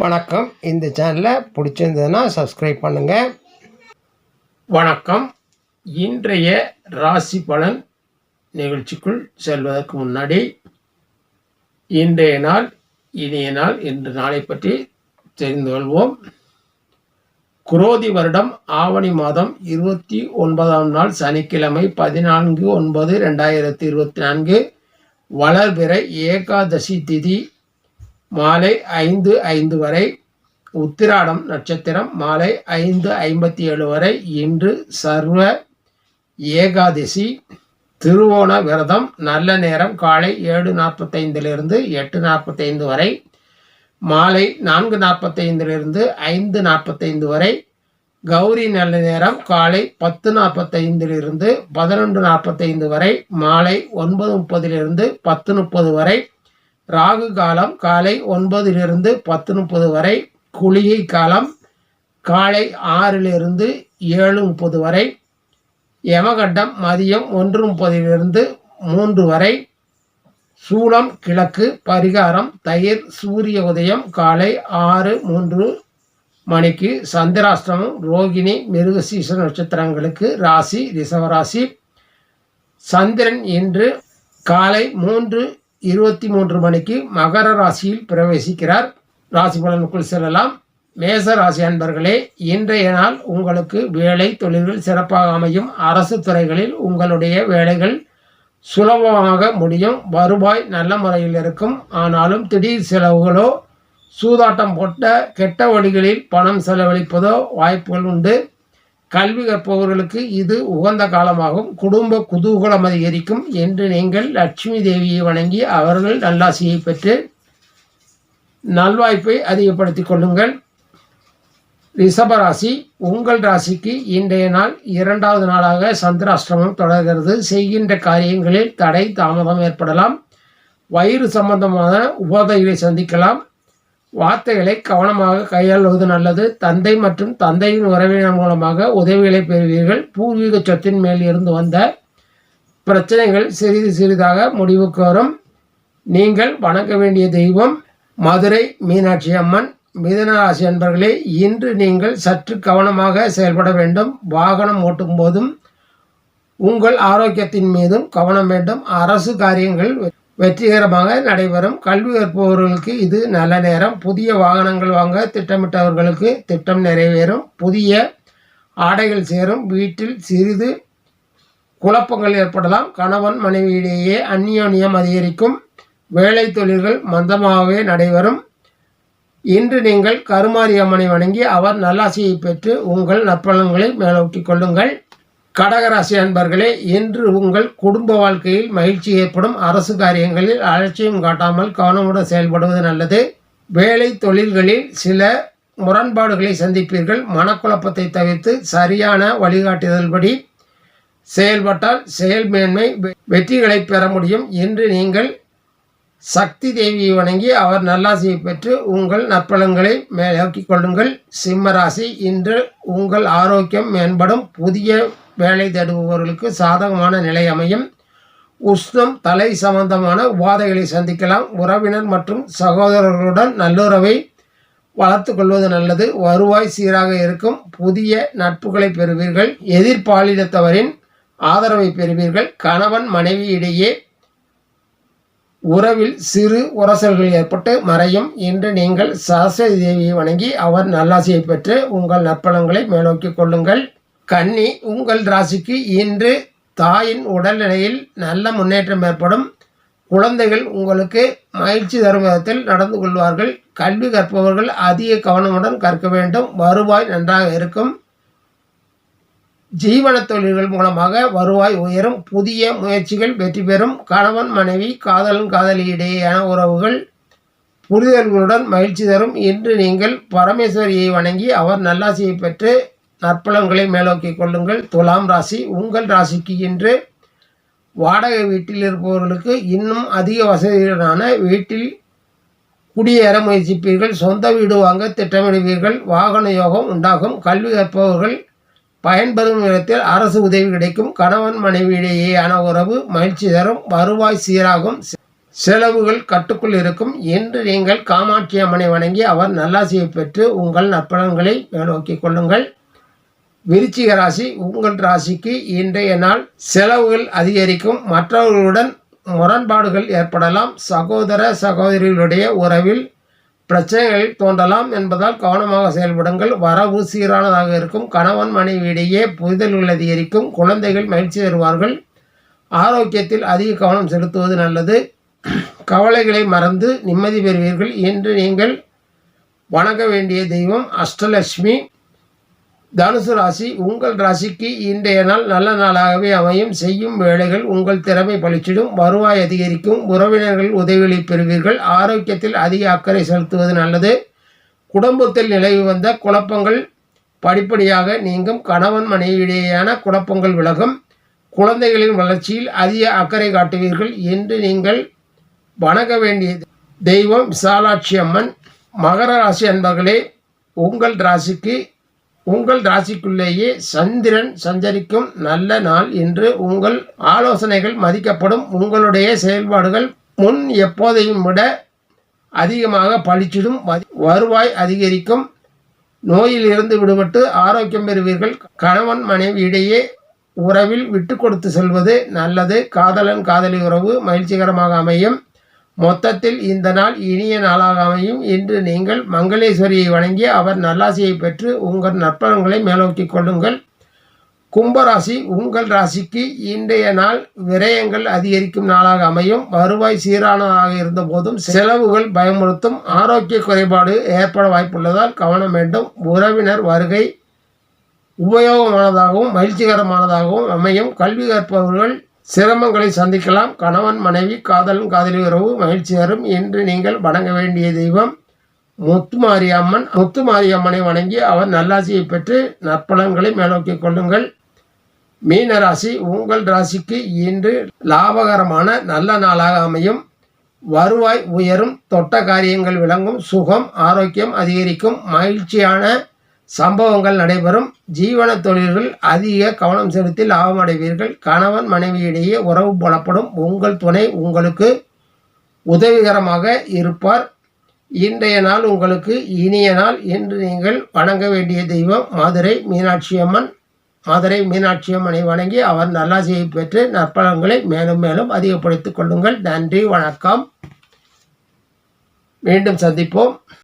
வணக்கம். இந்த சேனலை பிடிச்சிருந்ததுன்னா சப்ஸ்கிரைப் பண்ணுங்கள் வணக்கம். இன்றைய ராசி பலன் நிகழ்ச்சிக்குள் செல்வதற்கு முன்னாடி இன்றைய நாள் இனிய நாள் இன்று நாளை பற்றி தெரிந்து கொள்வோம். குரோதி வருடம் ஆவணி மாதம் இருபத்தி ஒன்பதாம் நாள் சனிக்கிழமை பதினான்கு ஒன்பது ரெண்டாயிரத்தி இருபத்தி நான்கு. வளர்பிறை ஏகாதசி திதி மாலை ஐந்து ஐந்து வரை உத்திராடம் நட்சத்திரம் மாலை ஐந்து ஐம்பத்தி ஏழு வரை இன்று சர்வ ஏகாதசி திருவோண விரதம் நல்ல நேரம் காலை ஏழு நாற்பத்தைந்திலிருந்து எட்டு நாற்பத்தைந்து வரை மாலை நான்கு நாற்பத்தைந்திலிருந்து ஐந்து நாற்பத்தைந்து வரை கௌரி நல்ல நேரம் காலை பத்து நாற்பத்தைந்திலிருந்து பதினொன்று நாற்பத்தைந்து வரை மாலை ஒன்பது முப்பதிலிருந்து பத்து முப்பது வரை ராகு காலம் காலை ஒன்பதிலிருந்து பத்து முப்பது வரை குளிகை காலம் காலை ஆறிலிருந்து ஏழு முப்பது வரை யமகண்டம் மதியம் ஒன்று முப்பதிலிருந்து மூன்று வரை சூளம் கிழக்கு பரிகாரம் தயிர் சூரிய உதயம் காலை ஆறு மூன்று மணிக்கு சந்திராஷ்டமம் ரோகிணி மிருகசீச நட்சத்திரங்களுக்கு ராசி ரிஷவராசி சந்திரன் இன்று காலை மூன்று இருபத்தி மூன்று மணிக்கு மகர ராசியில் பிரவேசிக்கிறார். ராசி பலனுக்குள் செல்லலாம். மேச ராசி அன்பர்களே இன்றைய நாள் உங்களுக்கு வேலை தொழில்கள் சிறப்பாக அமையும். அரசு துறைகளில் உங்களுடைய வேலைகள் சுலபமாக முடியும். வருவாய் நல்ல முறையில் இருக்கும். ஆனாலும் திடீர் செலவுகளோ சூதாட்டம் போட்ட கெட்ட வழிகளில் பணம் செலவழிப்பதோ வாய்ப்புகள் உண்டு. கல்வி கற்பவர்களுக்கு இது உகந்த காலமாகும். குடும்ப குதூகலம் அதிகரிக்கும் என்று நீங்கள் லட்சுமி தேவியை வணங்கி அவர்கள் நல்லாசியை பெற்று நல்வாய்ப்பை அதிகப்படுத்திக் கொள்ளுங்கள். ரிஷபராசி உங்கள் ராசிக்கு இன்றைய நாள் இரண்டாவது நாளாக சந்திராஷ்டிரமம் தொடர்கிறது. செய்கின்ற காரியங்களில் தடை தாமதம் ஏற்படலாம். வயிறு சம்பந்தமான உபாதைகளை சந்திக்கலாம். வார்த்தைகளை கவனமாக கையாள்வது நல்லது. தந்தை மற்றும் தந்தையின் உறவினர் மூலமாக உதவிகளை பெறுவீர்கள். பூர்வீக சொத்தின் மேல் இருந்து வந்த பிரச்சனைகள் சிறிது சிறிதாக முடிவுக்கு வரும். நீங்கள் வணங்க வேண்டிய தெய்வம் மதுரை மீனாட்சி அம்மன். மிதனராசி அன்பர்களே இன்று நீங்கள் சற்று கவனமாக செயல்பட வேண்டும். வாகனம் ஓட்டும் போதும் உங்கள் ஆரோக்கியத்தின் மீதும் கவனம் வேண்டும். அரசு காரியங்கள் வெற்றிகரமாக நடைபெறும். கல்வி கற்பவர்களுக்கு இது நல்ல நேரம். புதிய வாகனங்கள் வாங்க திட்டமிட்டவர்களுக்கு திட்டம் நிறைவேறும். புதிய ஆடைகள் சேரும். வீட்டில் சிறிது குழப்பங்கள் ஏற்படலாம். கணவன் மனைவியிடையே அந்நியோன்யம் அதிகரிக்கும். வேலை தொழில்கள் மந்தமாகவே நடைபெறும். இன்று நீங்கள் கருமாரி அம்மனை வணங்கி அவர் நல்லாசியை பெற்று உங்கள் நற்பலன்களை மேலோக்கிக் கொள்ளுங்கள். கடகராசி அன்பர்களே இன்று உங்கள் குடும்ப வாழ்க்கையில் மகிழ்ச்சி ஏற்படும். அரசு காரியங்களில் அலட்சியம் காட்டாமல் கவனமுடன் செயல்படுவது நல்லது. வேலை தொழில்களில் சில முரண்பாடுகளை சந்திப்பீர்கள். மனக்குழப்பத்தை தவிர்த்து சரியான வழிகாட்டுதல்படி செயல்பட்டால் செயல்மேன்மை வெற்றிகளை பெற முடியும். என்று நீங்கள் சக்தி தேவியை வணங்கி அவர் நல்லாசியை பெற்று உங்கள் நற்பலன்களை மேலோக்கிக் கொள்ளுங்கள். சிம்மராசி இன்று உங்கள் ஆரோக்கியம் மேம்படும். புதிய வேலை தேடுபவர்களுக்கு சாதகமான நிலை அமையும். உஷ்ணம் தலை சம்பந்தமான உபாதைகளை சந்திக்கலாம். உறவினர் மற்றும் சகோதரர்களுடன் நல்லுறவை வளர்த்து கொள்வது நல்லது. வருவாய் சீராக இருக்கும். புதிய நட்புகளை பெறுவீர்கள். எதிர்பாலினத்தவரின் ஆதரவை பெறுவீர்கள். கணவன் மனைவி இடையே உறவில் சிறு உரசல்கள் ஏற்பட்டு மறையும். என்று நீங்கள் சரஸ்வதி தேவியை வணங்கி அவர் நல்லாசியை பெற்று உங்கள் நற்பலங்களை மேலோக்கிக் கொள்ளுங்கள். கன்னி உங்கள் ராசிக்கு இன்று தாயின் உடல்நிலையில் நல்ல முன்னேற்றம் ஏற்படும். குழந்தைகள் உங்களுக்கு மகிழ்ச்சி தரும் விதத்தில் நடந்து கொள்வார்கள். கல்வி கற்பவர்கள் அதிக கவனமுடன் கற்க வேண்டும். வருவாய் நன்றாக இருக்கும். ஜீவன தொழில்கள் மூலமாக வருவாய் உயரும். புதிய முயற்சிகள் வெற்றி பெறும். கணவன் மனைவி காதலன் காதலி இடையேயான உறவுகள் புரிதல்களுடன் மகிழ்ச்சி தரும். இன்று நீங்கள் பரமேஸ்வரியை வணங்கி அவர் நல்லாசியை பெற்று நற்பலன்களை மேலோக்கிக் கொள்ளுங்கள். துலாம் ராசி உங்கள் ராசிக்கு இன்று வாடகை வீட்டில் இருப்பவர்களுக்கு இன்னும் அதிக வசதியுடனான வீட்டில் குடியேற முயற்சிப்பீர்கள். சொந்த வீடு வாங்க திட்டமிடுவீர்கள். வாகன யோகம் உண்டாகும். கல்வி கற்பவர்கள் பயன்பெறும் விதத்தில் அரசு உதவி கிடைக்கும். கணவன் மனைவியிடையேயான உறவு மகிழ்ச்சி தரும். வருவாய் சீராகும். செலவுகள் கட்டுக்குள் இருக்கும். என்று நீங்கள் காமாட்சி அம்மனை வணங்கி அவர் நல்லாசியை பெற்று உங்கள் நற்பலன்களை மேலோக்கிக் கொள்ளுங்கள். விருச்சிக ராசி உங்கள் ராசிக்கு இன்றைய நாள் செலவுகள் அதிகரிக்கும். மற்றவர்களுடன் முரண்பாடுகள் ஏற்படலாம். சகோதர சகோதரிகளுடைய உறவில் பிரச்சனைகள் தோன்றலாம் என்பதால் கவனமாக செயல்படுங்கள். வரவு சீரானதாக இருக்கும். கணவன் மனைவியிடையே புரிதல்கள் அதிகரிக்கும். குழந்தைகள் மகிழ்ச்சி தருவார்கள். ஆரோக்கியத்தில் அதிக கவனம் செலுத்துவது நல்லது. கவலைகளை மறந்து நிம்மதி பெறுவீர்கள். என்று நீங்கள் வணங்க வேண்டிய தெய்வம் அஷ்டலட்சுமி தனுசு ராசி உங்கள் ராசிக்கு இன்றைய நாள் நல்ல நாளாகவே அமையும். செய்யும் வேலைகள் உங்கள் திறமை பளிச்சிடும் வருவாய் அதிகரிக்கும். உறவினர்கள் உதவிகளை பெறுவீர்கள். ஆரோக்கியத்தில் அதிக அக்கறை செலுத்துவது நல்லது. குடும்பத்தில் நிலவி வந்த குழப்பங்கள் படிப்படியாக நீங்கும். கணவன் மனைவியிடையேயான குழப்பங்கள் விலகும். குழந்தைகளின் வளர்ச்சியில் அதிக அக்கறை காட்டுவீர்கள். என்று நீங்கள் வணங்க வேண்டிய தெய்வம் விசாலாட்சி அம்மன் மகர ராசி அன்பர்களே உங்கள் ராசிக்கு உங்கள் ராசிக்குள்ளேயே சந்திரன் சஞ்சரிக்கும் நல்ல நாள் என்று உங்கள் ஆலோசனைகள் மதிக்கப்படும். உங்களுடைய செயல்பாடுகள் முன் எப்போதையும் விட அதிகமாக பழிச்சிடும் வருவாய் அதிகரிக்கும். நோயில் இருந்து விடுபட்டு ஆரோக்கியம் பெறுவீர்கள். கணவன் மனைவி இடையே உறவில் விட்டு கொடுத்து செல்வது நல்லது. காதலன் காதலி உறவு மகிழ்ச்சிகரமாக அமையும். மொத்தத்தில் இந்த நாள் இனிய நாளாக அமையும் இன்று நீங்கள் மங்களேஸ்வரியை வணங்கி அவர் நல்லாசியை பெற்று உங்கள் நற்பலன்களை மேலோக்கிக் கொள்ளுங்கள். கும்பராசி உங்கள் ராசிக்கு இன்றைய நாள் விரயங்கள் அதிகரிக்கும் நாளாக அமையும். வருவாய் சீரானதாக இருந்த போதும் செலவுகள் பயமுறுத்தும். ஆரோக்கிய குறைபாடு ஏற்பட வாய்ப்புள்ளதால் கவனம் வேண்டும். உறவினர் வருகை உபயோகமானதாகவும் மகிழ்ச்சிகரமானதாகவும் அமையும். கல்வி கற்பவர்கள் சிரமங்களை சந்திக்கலாம். கணவன் மனைவி காதலன் காதலி உறவு மகிழ்ச்சி தரும் என்று நீங்கள் வணங்க வேண்டிய தெய்வம் முத்துமாரியம்மன். முத்துமாரியம்மனை வணங்கி அவர் நல்லாசியை பெற்று நற்பலன்களை மேலோக்கிக் கொள்ளுங்கள். மீன ராசி உங்கள் ராசிக்கு இன்று லாபகரமான நல்ல நாளாக அமையும். வருவாய் உயரும் தொட்ட காரியங்கள் விளங்கும் சுகம் ஆரோக்கியம் அதிகரிக்கும் மகிழ்ச்சியான சம்பவங்கள் நடைபெறும். ஜீவன தொழில்கள் அதிக கவனம் செலுத்தி லாபம் அடைவீர்கள் கணவன் மனைவியிடையே உறவு புலப்படும். உங்கள் துணை உங்களுக்கு உதவிகரமாக இருப்பார். இன்றைய நாள் உங்களுக்கு இனிய நாள் என்று நீங்கள் வணங்க வேண்டிய தெய்வம் மதுரை மீனாட்சி அம்மன். மதுரை மீனாட்சி அம்மனை வணங்கி அவர் நல்லாசியை பெற்று நற்பலன்களை மேலும் மேலும் அதிகப்படுத்திக் கொள்ளுங்கள். நன்றி வணக்கம். மீண்டும் சந்திப்போம்.